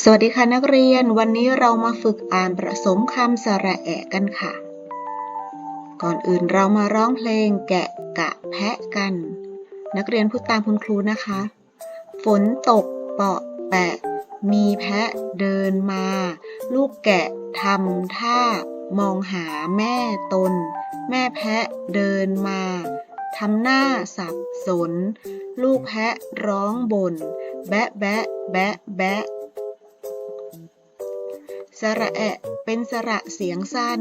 สวัสดีค่ะนักเรียน วันนี้เรามาฝึกอ่านผสมคำสระแอะกันค่ะ ก่อนอื่นเรามาร้องเพลงแกะกะแพะกัน นักเรียนพูดตามคุณครูนะคะ ฝนตกเปาะแปะ มีแพะเดินมา ลูกแกะทำท่ามองหาแม่ตน แม่แพะเดินมาทำหน้าสับสน ลูกแพะร้องบ่น แบะแบะแบะแบะ สระแอะ เป็นสระเสียงสั้น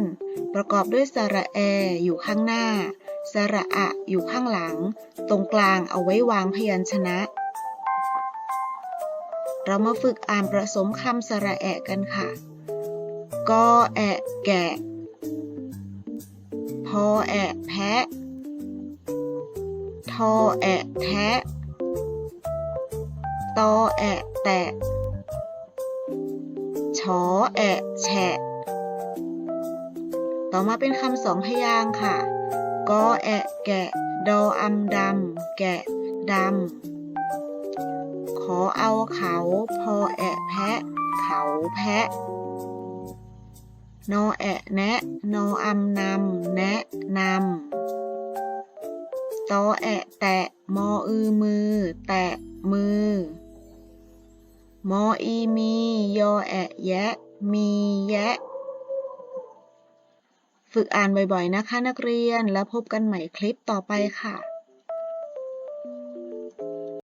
ประกอบด้วยสระแอ อยู่ข้างหน้า สระอะ อยู่ข้างหลัง ตรงกลางเอาไว้วางพยัญชนะ เรามาฝึกอ่านผสมคำสระแอะกันค่ะ กอแอะแกะ พอแอะแพะ ทอแอะแทะ ตอแอะแตะ ชอแอะ แฉะ ต่อมาเป็นคำสองพยางค์ค่ะ กอแอะแกะ ดออำดำ แกะดำ ขอเอาเขา พอแอะแพะ เขาแพะ นอแอะแนะ นออำนำ แนะนำตอแอะแตะ มออือมือ แตะมือ มออีมียอแอะแยะ มีแยะ ฝึกอ่านบ่อยๆนะคะนักเรียนแล้วพบกันใหม่คลิปต่อไปค่ะ